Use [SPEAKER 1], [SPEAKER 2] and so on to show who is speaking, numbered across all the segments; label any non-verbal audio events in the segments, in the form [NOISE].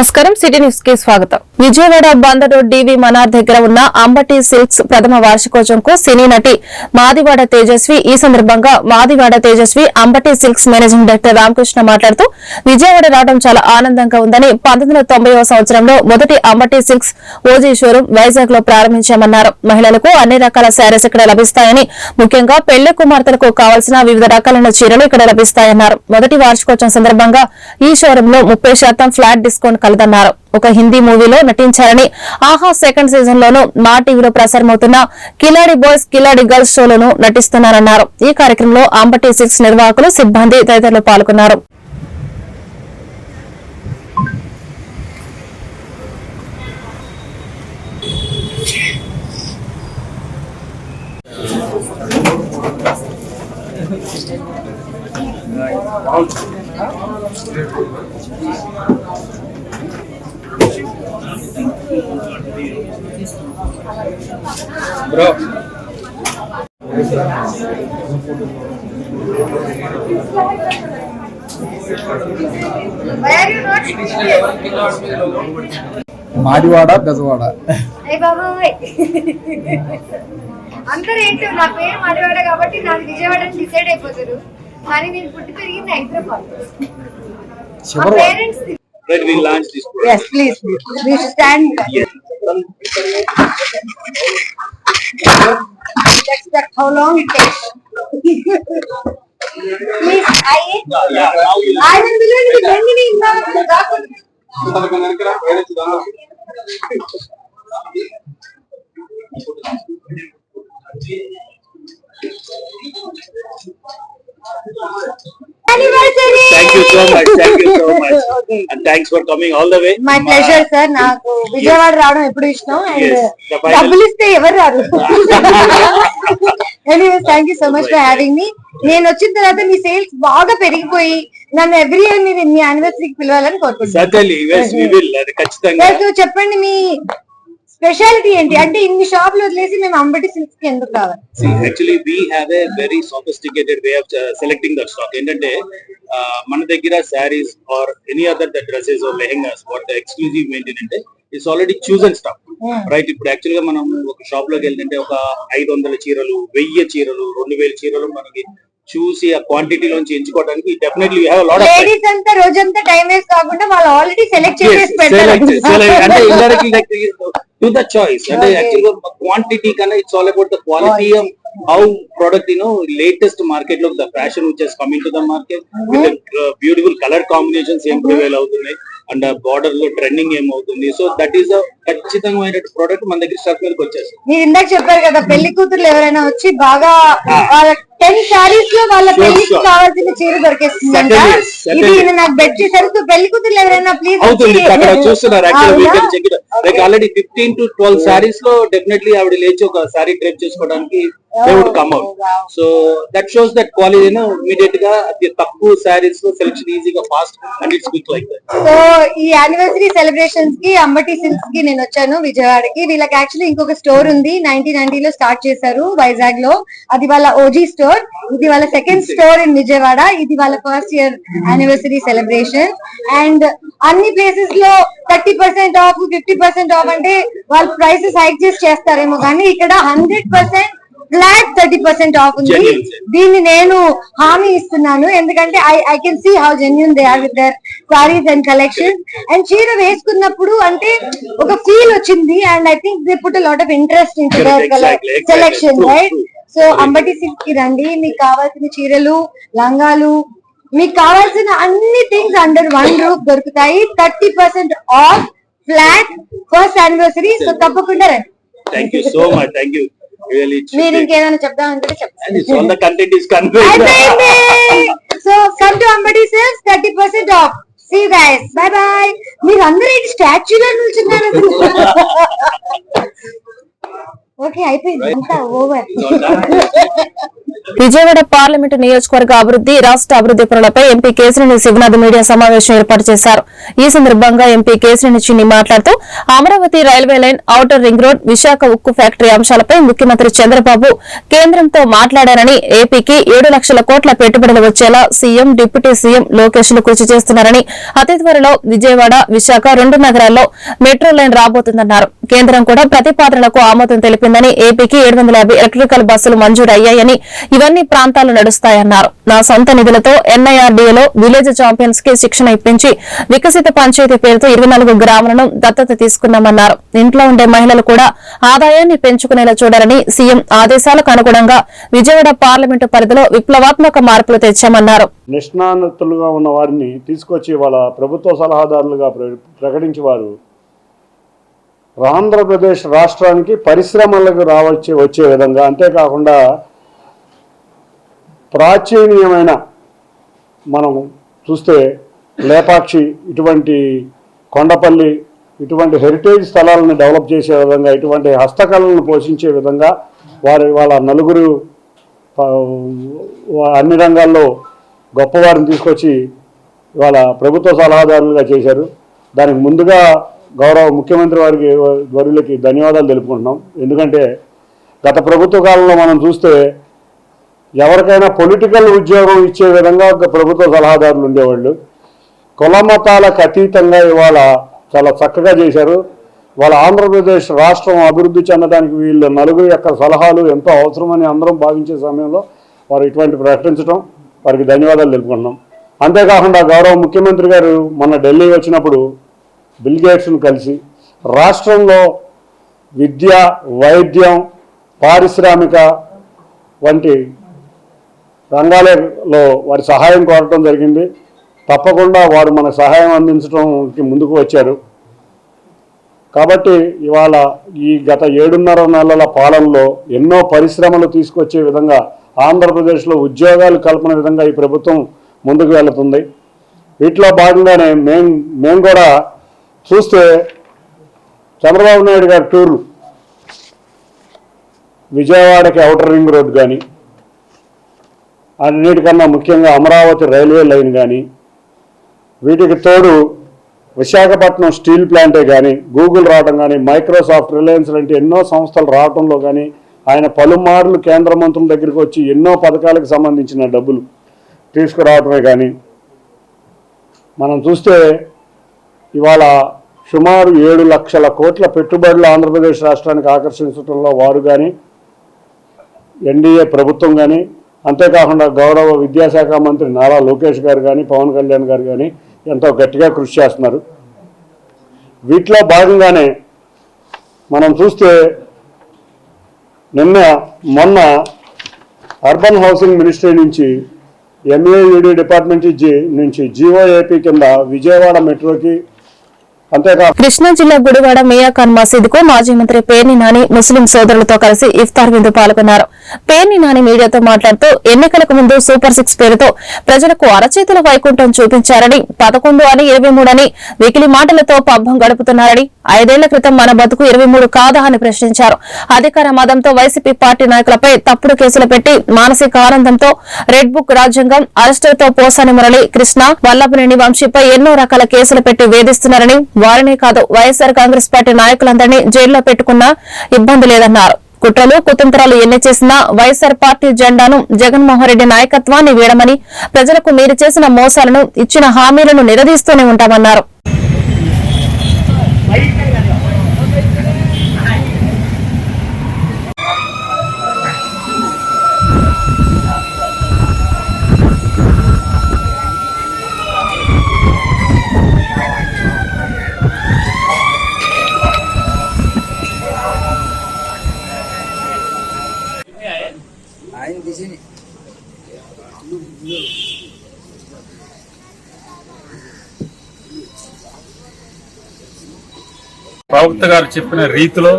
[SPEAKER 1] నమస్కారం. సిటీ న్యూస్కి స్వాగతం. విజయవాడ బందరు డివి మనార్ దగ్గర ఉన్న అంబటి సిల్క్స్ ప్రథమ వార్షికోత్సవంకు సినీ నటి మాదివాడ తేజస్వి ఈ సందర్భంగా Madivada Tejaswi Ambati Silks managing director Ramakrishna మాట్లాడుతూ విజయవాడ రావడం చాలా ఆనందంగా ఉందని పంతొమ్మిది సంవత్సరంలో మొదటి అంబటి సిల్క్స్ ఓజీ షోరూం వైజాగ్లో ప్రారంభించామన్నారు. మహిళలకు అన్ని రకాల శారీస్ ఇక్కడ లభిస్తాయని ముఖ్యంగా పెళ్ళి కుమార్తెలకు కావాల్సిన వివిధ రకాలైన చీరలు ఇక్కడ లభిస్తాయన్నారు. మొదటి వార్షికోత్సవం సందర్భంగా ఈ షోరూంలో ముప్పై శాతం ఫ్లాట్ డిస్కౌంట్ కలదన్నారు ఒక హిందీ మూవీలో నటించారని ఆహా సెకండ్ సీజన్ లోను మా టీవీలో ప్రసారమవుతున్న కిలాడి బాయ్స్ కిలాడి గర్ల్స్ షోలోను నటిస్తున్నారన్నారు. ఈ కార్యక్రమంలో అంబటి సిక్స్ నిర్వాహకులు సిబ్బంది తదితరులు పాల్గొన్నారు.
[SPEAKER 2] మాదివాడ బెజవాడ
[SPEAKER 3] అయ్య బాబాయ్ అందరూ ఏంటో నా పేరు మాట్లాడ కాబట్టి నాది విజయవాడ డిసైడ్ అయిపోతారు. కానీ నేను పుట్టి పెరిగింది Hyderabad. Parents
[SPEAKER 4] We launch this product.
[SPEAKER 3] yes please please. Stand. That's that how long it takes. Please I I will believe in the in the కాకుండా anniversary!
[SPEAKER 4] Thank you so much, thank you so much. [LAUGHS]
[SPEAKER 3] Okay.
[SPEAKER 4] And thanks for coming all the way.
[SPEAKER 3] My pleasure sir నాకు విజయవాడ రావడం ఎప్పుడు ఇష్టం and. డబ్బులు ఇస్తే ఎవరు రారు. Anyways thank you so much for having me నేను వచ్చిన తర్వాత మీ సేల్స్ బాగా పెరిగిపోయి నన్ను ఎవ్రీ ఇయర్ మీ యానివర్సరీకి పిలవాలని కోరుకుంటున్నాను. చెప్పండి మీ స్పెషాలిటీ ఏంటి అంటే ఇన్ని షాపులు వదిలేసి మేము అంబటి సిల్క్స్కి ఎందుకు
[SPEAKER 4] actually, we have a very sophisticated way of uh, selecting that stock. ఏంటంటే మన దగ్గర saris or any other the dresses or lehengas what exclusive ఏంటంటే it's already chosen stock. Right ఇప్పుడు యాక్చువల్గా మనం ఒక షాప్లోకి వెళ్తుంటే ఒక ఐదు వందల చీరలు వెయ్యి చీరలు రెండు వేల చీరలు మనకి చూసి ఆ క్వాంటిటీలోంచి ఎంచుకోవడానికి definitely have lot of
[SPEAKER 3] ladies అంతా రోజంతా టైం వేస్ట్ కాకుండా వాళ్ళు ఆల్రెడీ సెలెక్ట్
[SPEAKER 4] select- select. అంటే
[SPEAKER 3] పెడతారు
[SPEAKER 4] indirectly టు ద చాయిస్ అంటే క్వాంటిటీ కన్నా it's all about the quality how product you know latest మార్కెట్లో ద ఫ్యాషన్ వచ్చేసి coming to the market beautiful colour combinations ఏం ప్రివైల్ అవుతున్నాయి. అండ్ బార్డర్లో ట్రెండింగ్ ఏమవుతుంది? సో దట్ ఈస్ ఖచ్చితమైన ప్రోడక్ట్ మన దగ్గర స్టాక్ మీదకి వచ్చేస్తుంది.
[SPEAKER 3] మీరు ఇందాక చెప్పారు కదా పెళ్ళి కూతుర్లు ఎవరైనా వచ్చి బాగా వాళ్ళ టెన్ శారీస్లో వాళ్ళ పెళ్ళికి
[SPEAKER 4] sure.
[SPEAKER 3] కావాల్సిన చీర
[SPEAKER 4] Certainly,
[SPEAKER 3] ఇది నాకు బెట్ చేశారు పెళ్ళి కూతుర్లు ఎవరైనా ప్లీజ్
[SPEAKER 4] అవుతుంది. అక్కడ చూస్తున్నారు like already fifteen to twelve సారీస్లో definitely ఆవిడ లేచి ఒక సారీ డ్రైప్ చేసుకోవడానికి they would come out
[SPEAKER 3] wow.
[SPEAKER 4] So that shows that quality ఇమీడియట్గా తక్కువ సారీస్లో సెలెక్షన్ ఈజీగా fast and it's quick like
[SPEAKER 3] so ఈ యానివర్సరీ సెలబ్రేషన్స్కి అంబటి సిల్క్స్కి నేను వచ్చాను విజయవాడకి. వీళ్ళకి యాక్చువల్లీ ఇంకొక స్టోర్ ఉంది. నైన్టీన్ నైన్టీ లో స్టార్ట్ చేశారు వైజాగ్లో. అది వాళ్ళ ఓజీ స్టోర్ ఇది వాళ్ళ సెకండ్ స్టోర్ ఇన్ విజయవాడ. ఇది వాళ్ళ first year anniversary celebration and అన్ని ప్లేసెస్లో thirty percent off fifty percent off అంటే వాళ్ళు ప్రైసెస్ హైక్ చేసి చేస్తారేమో కానీ ఇక్కడ hundred percent flat thirty percent off ఉంది. దీన్ని నేను హామీ ఇస్తున్నాను. ఎందుకంటే I I can see how genuine they are with their saris and collection and చీర వేసుకున్నప్పుడు అంటే ఒక ఫీల్ వచ్చింది. And I think they put lot of interest in. Selection right. So Ambati సిల్క్కి రండి. మీకు కావాల్సిన చీరలు లంగాలు మీకు కావాల్సిన అన్ని థింగ్స్ అండర్ వన్ రూఫ్ దొరుకుతాయి. Thirty percent off flat first anniversary so తప్పకుండా రండి.
[SPEAKER 4] Thank you so much thank you
[SPEAKER 3] మీరు ఇంకేమైనా చెప్దామంటే చెప్పండి
[SPEAKER 4] all the content is convey
[SPEAKER 3] అయిపోయింది so come to Ambati sales thirty percent off see guys bye bye మీరు అందరూ స్టాచ్యూలో నిల్చున్నారు? [LAUGHS] ఓకే అయిపోయింది. అంతా ఓవర్. [LAUGHS]
[SPEAKER 1] విజయవాడ పార్లమెంటు నియోజకవర్గ అభివృద్ది రాష్ట్ర అభివృద్ది పనులపై ఎంపీ కేసినేని శివనాథ్ మీడియా సమావేశం ఏర్పాటు చేశారు. ఈ సందర్భంగా ఎంపీ కేసినేని చిన్ని మాట్లాడుతూ Amaravati railway line outer ring road Visakha ఉక్కు ఫ్యాక్టరీ అంశాలపై ముఖ్యమంత్రి చంద్రబాబు కేంద్రంతో మాట్లాడారని ఏపీకి ఏడు లక్షల కోట్ల పెట్టుబడులు వచ్చేలా సీఎం డిప్యూటీ సీఎం లోకేష్లు కృషి చేస్తున్నారని అతి త్వరలో విజయవాడ విశాఖ రెండు నగరాల్లో మెట్రో లైన్ రాబోతుందన్నారు. కేంద్రం కూడా ప్రతిపాదనలకు ఆమోదం తెలిపిందని ఏపీకి ఏడు వందల యాభై ఎలక్ట్రికల్ బస్సులు మంజూరు అయ్యాయని ఇవన్నీ ప్రాంతాలు నడుస్తాయన్నారు. నా సొంత నిధులతో ఎన్ఐఆర్డీఏలో విలేజ్ ఛాంపియన్స్కి శిక్షణ ఇప్పించి వికసిత పంచాయతీ పేరుతో ఇరవై నాలుగు గ్రామాలను దత్తత తీసుకున్నామన్నారు. ఇంట్లో ఉండే మహిళలు కూడా ఆదాయాన్ని పెంచుకునేలా చూడాలని సీఎం ఆదేశాలకు అనుగుణంగా విజయవాడ పార్లమెంటు పరిధిలో విప్లవాత్మక మార్పులు తెచ్చామన్నారు.
[SPEAKER 5] నిష్ణాతులుగా ఉన్న వారిని తీసుకొచ్చి వాళ్ళ ప్రభుత్వ సలహాదారులుగా ప్రకటించి వారు ఆంధ్రప్రదేశ్ రాష్ట్రానికి పరిశ్రమలకు రావచ్చే వచ్చే విధంగా అంతేకాకుండా ప్రాచీనీయమైన మనం చూస్తే లేపాక్షి ఇటువంటి కొండపల్లి ఇటువంటి హెరిటేజ్ స్థలాలను డెవలప్ చేసే విధంగా ఇటువంటి హస్తకళలను పోషించే విధంగా వారి వాళ్ళ నలుగురు అన్ని రంగాల్లో గొప్పవారిని తీసుకొచ్చి ఇవాళ ప్రభుత్వ సలహాదారులుగా చేశారు. దానికి ముందుగా గౌరవ ముఖ్యమంత్రి వారికి వర్యులకి ధన్యవాదాలు తెలుపుకుంటున్నాం. ఎందుకంటే గత ప్రభుత్వ కాలంలో మనం చూస్తే ఎవరికైనా పొలిటికల్ ఉద్యోగం ఇచ్చే విధంగా ఒక ప్రభుత్వ సలహాదారులు ఉండేవాళ్ళు. కులమతాలకు అతీతంగా ఇవాళ చాలా చక్కగా చేశారు. వాళ్ళ ఆంధ్రప్రదేశ్ రాష్ట్రం అభివృద్ధి చెందడానికి వీళ్ళు నలుగురు యొక్క సలహాలు ఎంతో అవసరమని అందరం భావించే సమయంలో వారు ఇటువంటి ప్రకటించడం వారికి ధన్యవాదాలు తెలుపుకుంటున్నాం. అంతేకాకుండా గౌరవ ముఖ్యమంత్రి గారు మొన్న ఢిల్లీ వచ్చినప్పుడు బిల్గేట్స్ను కలిసి రాష్ట్రంలో విద్య వైద్యం పారిశ్రామిక వంటి రంగాలలో వారి సహాయం కోరటం జరిగింది. తప్పకుండా వారు మన సహాయం అందించడానికి ముందుకు వచ్చారు. కాబట్టి ఇవాళ ఈ గత ఏడున్నర నెలల పాలనలో ఎన్నో పరిశ్రమలు తీసుకొచ్చే విధంగా ఆంధ్రప్రదేశ్లో ఉద్యోగాలు కల్పన విధంగా ఈ ప్రభుత్వం ముందుకు వెళుతుంది. వీటిలో భాగంగానే మేం మేము కూడా చూస్తే చంద్రబాబు నాయుడు గారి టూర్ విజయవాడకి అవుటర్ రింగ్ రోడ్ కానీ అన్నిటికన్నా ముఖ్యంగా అమరావతి రైల్వే లైన్ కానీ వీటికి తోడు విశాఖపట్నం స్టీల్ ప్లాంటే కానీ గూగుల్ రావడం కానీ మైక్రోసాఫ్ట్ రిలయన్స్ లాంటి ఎన్నో సంస్థలు రావడంలో కానీ ఆయన పలుమార్లు కేంద్ర మంత్రుల దగ్గరికి వచ్చి ఎన్నో పథకాలకు సంబంధించిన డబ్బులు తీసుకురావటమే కానీ మనం చూస్తే ఇవాళ సుమారు ఏడు లక్షల కోట్ల పెట్టుబడులు ఆంధ్రప్రదేశ్ రాష్ట్రానికి ఆకర్షించడంలో వారు కానీ ఎన్డీఏ ప్రభుత్వం కానీ అంతేకాకుండా గౌరవ విద్యాశాఖ మంత్రి నారా లోకేష్ గారు కానీ పవన్ కళ్యాణ్ గారు కానీ ఎంతో గట్టిగా కృషి చేస్తున్నారు. వీటిలో భాగంగానే మనం చూస్తే నిన్న మొన్న అర్బన్ హౌసింగ్ మినిస్ట్రీ నుంచి ఎంఏయుడి డిపార్ట్మెంట్ నుంచి జీవోఏపీ కింద విజయవాడ మెట్రోకి
[SPEAKER 1] కృష్ణా జిల్లా గుడివాడ మియాఖాన్ మసీద్కు మాజీ మంత్రి పేర్ని నాని ముస్లిం సోదరులతో కలిసి ఇఫ్తార్ విందు పాల్గొన్నారు. పేర్ని నాని మీడియాతో మాట్లాడుతూ ఎన్నికలకు ముందు సూపర్ సిక్స్ పేరుతో ప్రజలకు అరచేతుల వైకుంఠం చూపించారని పదకొండు అని ఇరవై మూడు అని వికిలి మాటలతో పబ్బం గడుపుతున్నారని ఐదేళ్ళ క్రితం మన బతుకు ఇరవై మూడు కాదా అని ప్రశ్నించారు. అధికార మదంతో వైసీపీ పార్టీ నాయకులపై తప్పుడు కేసులు పెట్టి మానసిక ఆనందంతో రెడ్ బుక్ రాజ్యాంగం అరెస్టులతో పోసాని మురళి కృష్ణ వల్లభనేని వంశీపై ఎన్నో రకాల కేసులు పెట్టి వేధిస్తున్నారని వారినే కాదు వైఎస్సార్ కాంగ్రెస్ పార్టీ నాయకులందరినీ జైల్లో పెట్టుకున్నా ఇబ్బంది లేదన్నారు. కుట్రలు కుతంత్రాలు ఎన్ని చేసినా వైఎస్సార్ పార్టీ జెండాను జగన్మోహన్ రెడ్డి నాయకత్వాన్ని వీడమని ప్రజలకు మీరు చేసిన మోసాలను ఇచ్చిన హామీలను నిలదీస్తూనే ఉంటామన్నారు.
[SPEAKER 6] ప్రవక్త గారు చెప్పిన రీతిలో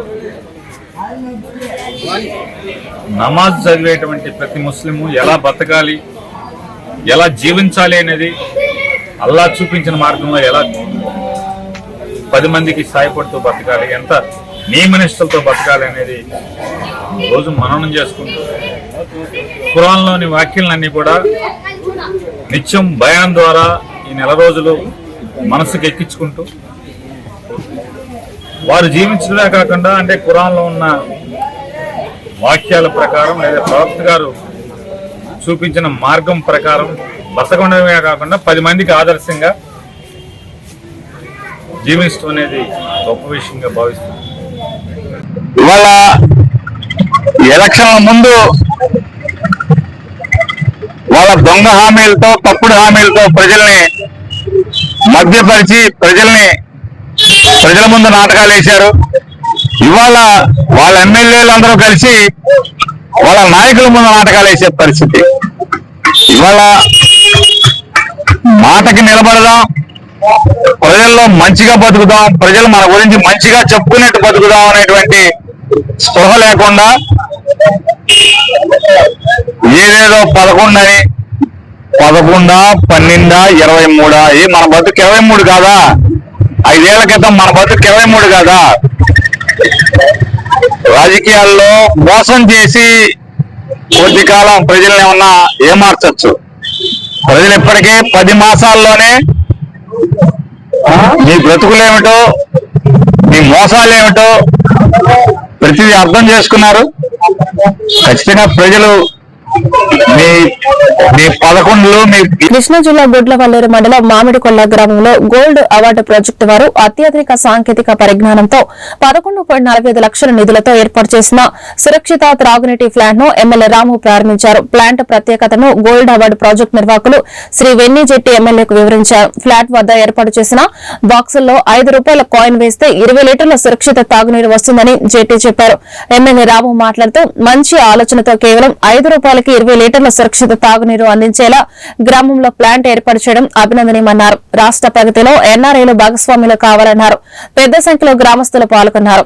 [SPEAKER 6] నమాజ్ చదివేటువంటి ప్రతి ముస్లిము ఎలా బతకాలి ఎలా జీవించాలి అనేది అల్లా చూపించిన మార్గంలో ఎలా పది మందికి సాయపడుతూ బతకాలి ఎంత నియమనిష్టలతో బతకాలి అనేది రోజు మననం చేసుకుంటూ ఖురాన్లోని వాక్యాలన్నీ కూడా నిత్యం భయాన్ ద్వారా ఈ నెల రోజులు మనసుకు ఎక్కించుకుంటూ వారు జీవించడమే కాకుండా అంటే ఖురాన్లో ఉన్న వాక్యాల ప్రకారం లేదా ప్రవక్త గారు చూపించిన మార్గం ప్రకారం బతకడమే కాకుండా పది మందికి ఆదర్శంగా జీవించడం అనేది గొప్ప విషయంగా భావిస్తుంది
[SPEAKER 7] ఇవాళ ఎలక్షన్ల ముందు వాళ్ళ దొంగ హామీలతో తప్పుడు హామీలతో ప్రజల్ని మధ్యపరిచి ప్రజల్ని ప్రజల ముందు నాటకాలు వేశారు. ఇవాళ వాళ్ళ ఎమ్మెల్యేలు అందరూ కలిసి వాళ్ళ నాయకుల ముందు నాటకాలు వేసే పరిస్థితి. ఇవాళ మాటకి నిలబడదాం ప్రజల్లో మంచిగా బతుకుదాం ప్రజలు మన గురించి మంచిగా చెప్పుకునేట్టు బతుకుదాం అనేటువంటి స్పృహ లేకుండా ఏదేదో పదకొండని పదకొండా పన్నెండా ఇరవై మూడా ఏ మన బతుకు ఇరవై మూడు కాదా? ఐదేళ్ళ క్రితం మన బతుకు ఇరవై మూడు కాదా? రాజకీయాల్లో మోసం చేసి కొద్ది కాలం ప్రజల్ని ఏమన్నా ఏమార్చచ్చు? ప్రజలు ఇప్పటికే పది మాసాల్లోనే మీ బ్రతుకులేమిటో మీ మోసాలేమిటో ప్రతిదీ అర్థం చేసుకున్నారు. ఖచ్చితంగా ప్రజలు పదకొండులో
[SPEAKER 1] కృష్ణా జిల్లా గుడ్లవల్లేరు మండలం మామిడికొల్ల గ్రామంలో గోల్డ్ అవార్డు ప్రాజెక్టు వారు అత్యాధునిక సాంకేతిక పరిజ్ఞానంతో పదకొండు ఐదు లక్షల నిధులతో ఏర్పాటు చేసిన సురక్షిత త్రాగునీటి ప్లాంట్ను ఎమ్మెల్యే రాము ప్రారంభించారు. ప్లాంట్ ప్రత్యేకతను గోల్డ్ అవార్డు ప్రాజెక్టు నిర్వాహకులు శ్రీ వెన్ని జెట్టి ఎమ్మెల్యేకు వివరించారు. ఫ్లాట్ వద్ద ఏర్పాటు చేసిన బాక్సుల్లో ఐదు రూపాయల కాయిన్ వేస్తే ఇరవై లీటర్ల సురక్షిత తాగునీరు వస్తుందని జెట్టి చెప్పారు. ఎమ్మెల్యే రాము మాట్లాడుతూ మంచి ఆలోచనతో కేవలం ఐదు రూపాయలకి ఇరవై లీటర్ల సురక్షిత తాగునీరు అందించేలా గ్రామంలో ప్లాంట్ ఏర్పాటు చేయడం అభినందనీయమన్నారు. రాష్ట్ర ప్రగతిలో ఎన్ఆర్ఐలు భాగస్వాములు కావాలన్నారు. పెద్ద సంఖ్యలో గ్రామస్తులు పాల్గొన్నారు.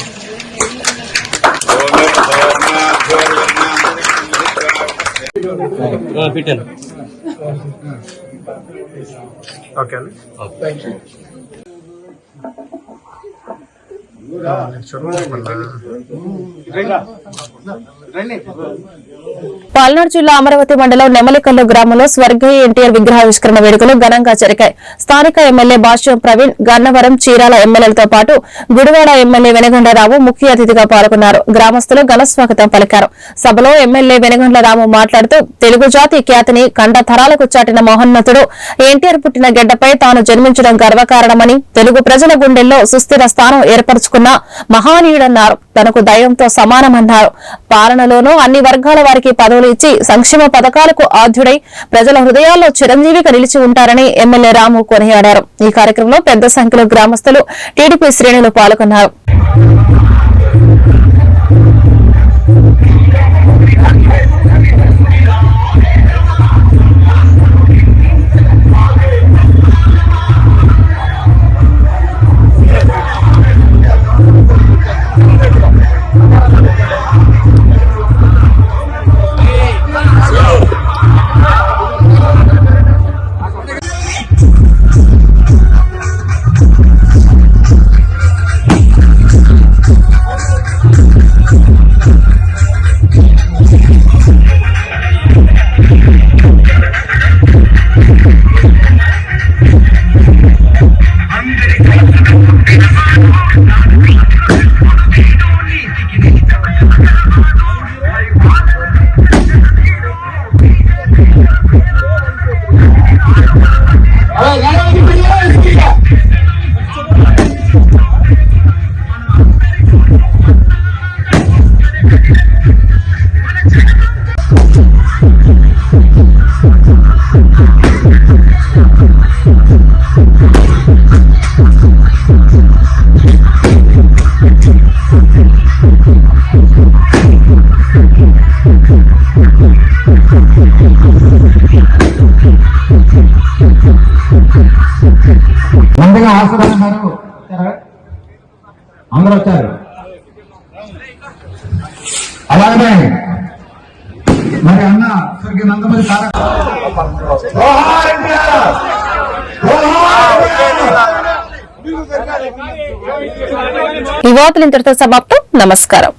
[SPEAKER 8] ఆర్ఎండ్బి అండి.
[SPEAKER 1] పాల్నాడు జిల్లా అమరావతి మండలం నెమలికల్లు గ్రామంలో స్వర్గీయ ఎన్టీఆర్ విగ్రహావిష్కరణ వేడుకలు ఘనంగా జరిగాయి. స్థానిక ఎమ్మెల్యే భాష్యం ప్రవీణ్ గన్నవరం చీరాల ఎమ్మెల్యేలతో పాటు గుడివాడ ఎమ్మెల్యే వెనగండరావు ముఖ్య అతిథిగా పాల్గొన్నారు. గ్రామస్తులు ఘన స్వాగతం పలికారు. సభలో ఎమ్మెల్యే వెనగండరావు మాట్లాడుతూ తెలుగు జాతి ఖ్యాతిని కండ తరాలకు చాటిన మహోన్నతుడు. ఎన్టీఆర్ పుట్టిన గెడ్డపై తాను జన్మించడం గర్వకారణమని తెలుగు ప్రజల గుండెల్లో సుస్థిర స్థానం ఏర్పరచుకున్న మహానీయుడన్నారు. తనకు దైవంతో సమానమన్నారు. పాలనలోనూ అన్ని వర్గాల వారికి పదవులు ఇచ్చి సంక్షేమ పథకాలకు ఆధ్యుడై ప్రజల హృదయాల్లో చిరంజీవిగా నిలిచి ఉంటారని ఎమ్మెల్యే రాము కొనియాడారు. ఈ కార్యక్రమంలో పెద్ద సంఖ్యలో గ్రామస్తులు టీడీపీ శ్రేణులు పాల్గొన్నారు.
[SPEAKER 2] ముందుగా హాస్పిటల్ ఉన్నారు అందరూ వచ్చారు. అలాగే. మరి అన్న స్వర్గీయ నందమూరి తారక
[SPEAKER 1] ఈ వార్తలు ఇంతటితో సమాప్తం. నమస్కారం.